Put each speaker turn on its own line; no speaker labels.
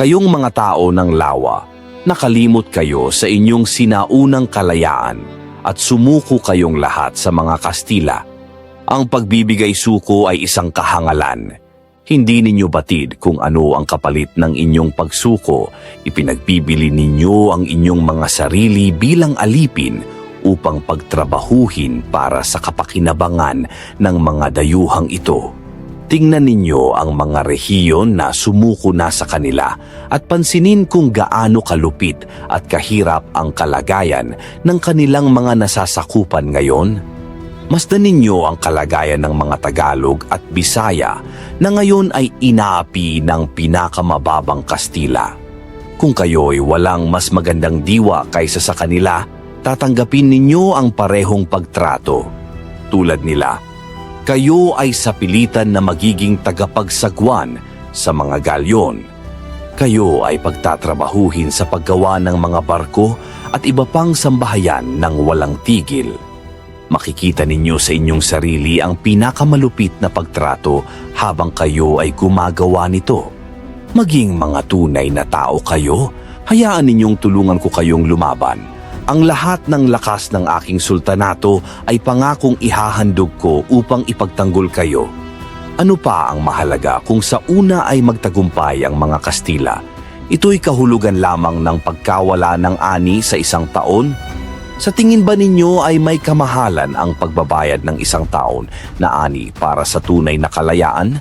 Kayong mga tao ng lawa, nakalimot kayo sa inyong sinaunang kalayaan at sumuko kayong lahat sa mga Kastila. Ang pagbibigay suko ay isang kahangalan. Hindi ninyo batid kung ano ang kapalit ng inyong pagsuko. Ipinagbibili ninyo ang inyong mga sarili bilang alipin upang pagtrabahuhin para sa kapakinabangan ng mga dayuhang ito. Tingnan ninyo ang mga rehiyon na sumuko na sa kanila at pansinin kung gaano kalupit at kahirap ang kalagayan ng kanilang mga nasasakupan ngayon. Masdan ninyo ang kalagayan ng mga Tagalog at Bisaya na ngayon ay inaapi ng pinakamababang Kastila. Kung kayo'y walang mas magandang diwa kaysa sa kanila, tatanggapin ninyo ang parehong pagtrato. Tulad nila, kayo ay sapilitan na magiging tagapagsagwan sa mga galyon. Kayo ay pagtatrabahuhin sa paggawa ng mga barko at iba pang sambahayan ng walang tigil. Makikita ninyo sa inyong sarili ang pinakamalupit na pagtrato habang kayo ay gumagawa nito. Maging mga tunay na tao kayo, hayaan ninyong tulungan ko kayong lumaban. Ang lahat ng lakas ng aking sultanato ay pangakong ihahandog ko upang ipagtanggol kayo. Ano pa ang mahalaga kung sa una ay magtagumpay ang mga Kastila? Ito'y kahulugan lamang ng pagkawala ng ani sa isang taon? Sa tingin ba ninyo ay may kamahalan ang pagbabayad ng isang taon na ani para sa tunay na kalayaan?